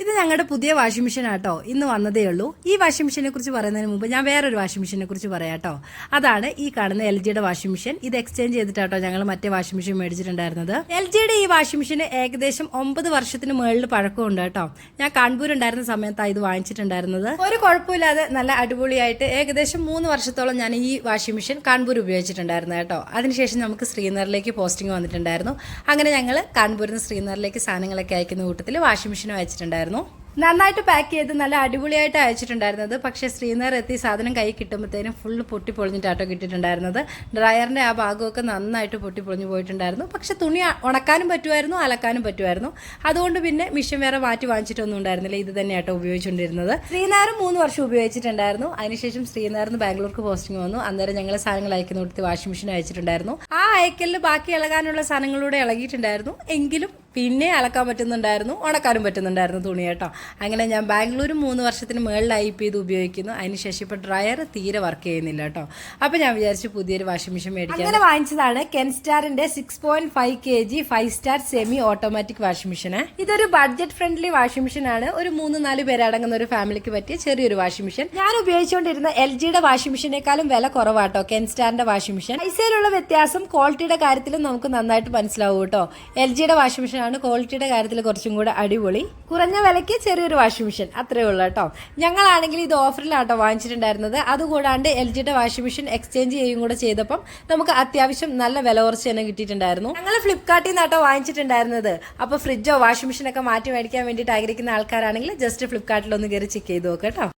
ഇത് ഞങ്ങളുടെ പുതിയ വാഷിംഗ് മെഷീൻ ആട്ടോ. ഇന്ന് വന്നതേ ഉള്ളൂ. ഈ വാഷിംഗ് മെഷീനെ കുറിച്ച് പറയുന്നതിന് മുമ്പ് ഞാൻ വേറൊരു വാഷിംഗ് മെഷീനെ കുറിച്ച് പറയാം കേട്ടോ അതാണ് ഈ കാണുന്ന എൽ ജിയുടെ വാഷിംഗ് മെഷീൻ. ഇത് എക്സ്ചേഞ്ച് ചെയ്തിട്ടാട്ടോ ഞങ്ങൾ മറ്റേ വാഷിംഗ് മെഷീൻ മേടിച്ചിട്ടുണ്ടായിരുന്നത്. എൽ ജിയുടെ ഈ വാഷിംഗ് മെഷീന് ഏകദേശം ഒമ്പത് വർഷത്തിന് മുകളിൽ പഴക്കമുണ്ട് കേട്ടോ. ഞാൻ കാൺപൂർ ഉണ്ടായിരുന്ന സമയത്താണ് ഇത് വാങ്ങിച്ചിട്ടുണ്ടായിരുന്നത്. ഒരു കുഴപ്പമില്ലാതെ നല്ല അടിപൊളിയായിട്ട് ഏകദേശം മൂന്ന് വർഷത്തോളം ഞാൻ ഈ വാഷിംഗ് മെഷീൻ കാൺപൂർ ഉപയോഗിച്ചിട്ടുണ്ടായിരുന്നു കേട്ടോ. അതിനുശേഷം നമുക്ക് ശ്രീനഗറിലേക്ക് പോസ്റ്റിംഗ് വന്നിട്ടുണ്ടായിരുന്നു. അങ്ങനെ ഞങ്ങൾ കാൺപൂരിൽ നിന്ന് ശ്രീനഗറിലേക്ക് സാധനങ്ങളൊക്കെ അയക്കുന്ന കൂട്ടത്തിൽ വാഷിംഗ് മെഷീൻ അയച്ചിട്ടുണ്ടായിരുന്നു നന്നായിട്ട് പാക്ക് ചെയ്ത് നല്ല അടിപൊളിയായിട്ട് അയച്ചിട്ടുണ്ടായിരുന്നത്. പക്ഷെ ശ്രീനഗർ എത്തി സാധനം കൈ കിട്ടുമ്പോഴത്തേനും ഫുൾ പൊട്ടി പൊളിഞ്ഞിട്ടാട്ടോ കിട്ടിയിട്ടുണ്ടായിരുന്നത്. ഡ്രയറിന്റെ ആ ഭാഗമൊക്കെ നന്നായിട്ട് പൊട്ടി പൊളിഞ്ഞു പോയിട്ടുണ്ടായിരുന്നു. പക്ഷെ തുണി ഉണക്കാനും പറ്റുമായിരുന്നു അലക്കാനും പറ്റുമായിരുന്നു. അതുകൊണ്ട് പിന്നെ മിഷൻ വേറെ മാറ്റി വാങ്ങിച്ചിട്ടൊന്നും ഉണ്ടായിരുന്നില്ല. ഇത് തന്നെയാട്ടോ ഉപയോഗിച്ചുകൊണ്ടിരുന്നത്. ശ്രീനാറും മൂന്ന് വർഷം ഉപയോഗിച്ചിട്ടുണ്ടായിരുന്നു. അതിനുശേഷം ശ്രീനഗറിൽ ബാംഗ്ലൂർക്ക് പോസ്റ്റിംഗ് വന്നു. അന്നേരം ഞങ്ങൾ സാധനങ്ങൾ അയക്കുന്ന കൊടുത്ത് വാഷിംഗ് മെഷീൻ അയച്ചിട്ടുണ്ടായിരുന്നു. ആ അയക്കലിൽ ബാക്കി ഇളകാനുള്ള സാധനങ്ങളൂടെ ഇളകിയിട്ടുണ്ടായിരുന്നു. എങ്കിലും പിന്നെ അലക്കാൻ പറ്റുന്നുണ്ടായിരുന്നു ഉണക്കാനും പറ്റുന്നുണ്ടായിരുന്നു തുണി കേട്ടോ. അങ്ങനെ ഞാൻ ബാംഗ്ലൂർ മൂന്ന് വർഷത്തിന് മുകളിലായി ഇപ്പോൾ ഇത് ഉപയോഗിക്കുന്നു. അതിനുശേഷം ഇപ്പോൾ ഡ്രയർ തീരെ വർക്ക് ചെയ്യുന്നില്ല കേട്ടോ. അപ്പോൾ ഞാൻ വിചാരിച്ചു പുതിയൊരു വാഷിംഗ് മെഷീൻ മേടിക്കാം. അങ്ങനെ വാങ്ങിച്ചതാണ് കെൻസ്റ്റാറിന്റെ six point five K G five star semi automatic washing machine ഇതൊരു ബഡ്ജറ്റ് ഫ്രണ്ട്ലി വാഷിംഗ് മെഷീൻ ആണ്. ഒരു മൂന്ന് നാല് പേരടങ്ങുന്ന ഒരു ഫാമിലിക്ക് പറ്റിയ ചെറിയൊരു വാഷിംഗ് മെഷീൻ ഞാൻ ഉപയോഗിച്ചുകൊണ്ടിരുന്ന എൽ ജിയുടെ വാഷിംഗ് മെഷീനേക്കാളും വില കുറവാട്ടോ കെൻസ്റ്റാറിന്റെ വാഷിംഗ് മെഷീൻ പൈസയിലുള്ള വ്യത്യാസം ക്വാളിറ്റിയുടെ കാര്യത്തിലും നമുക്ക് നന്നായിട്ട് മനസ്സിലാവും കേട്ടോ. എൽ ജിയുടെ വാഷിംഗ് മെഷീൻ ആണ് ക്വാളിറ്റിയുടെ കാര്യത്തിൽ കുറച്ചും കൂടെ അടിപൊളി. കുറഞ്ഞ വിലയ്ക്ക് ചെറിയൊരു വാഷിംഗ് മെഷീൻ അത്രേ ഉള്ളൂ കേട്ടോ. ഞങ്ങളാണെങ്കിൽ ഇത് ഓഫറിലാട്ടോ വാങ്ങിച്ചിട്ടുണ്ടായിരുന്നത്. അതുകൂടാണ്ട് എൽ ജിയുടെ വാഷിംഗ് മെഷീൻ എക്സ്ചേഞ്ച് ചെയ്യുകയും കൂടെ ചെയ്തപ്പം നമുക്ക് അത്യാവശ്യം നല്ല വില കുറച്ച് തന്നെ കിട്ടിയിട്ടുണ്ടായിരുന്നു. ഞങ്ങൾ ഫ്ലിപ്കാർട്ടിൽ നിന്നാട്ടോ വാങ്ങിച്ചിട്ടുണ്ടായിരുന്നത്. അപ്പോൾ ഫ്രിഡ്ജോ വാഷിംഗ് മെഷീനൊക്കെ മാറ്റി മേടിക്കാൻ വേണ്ടിയിട്ട് ആഗ്രഹിക്കുന്ന ആൾക്കാരാണെങ്കിൽ ജസ്റ്റ് ഫ്ലിപ്കാർട്ടിൽ ഒന്ന് കയറി ചെക്ക് ചെയ്ത് നോക്കാം കേട്ടോ.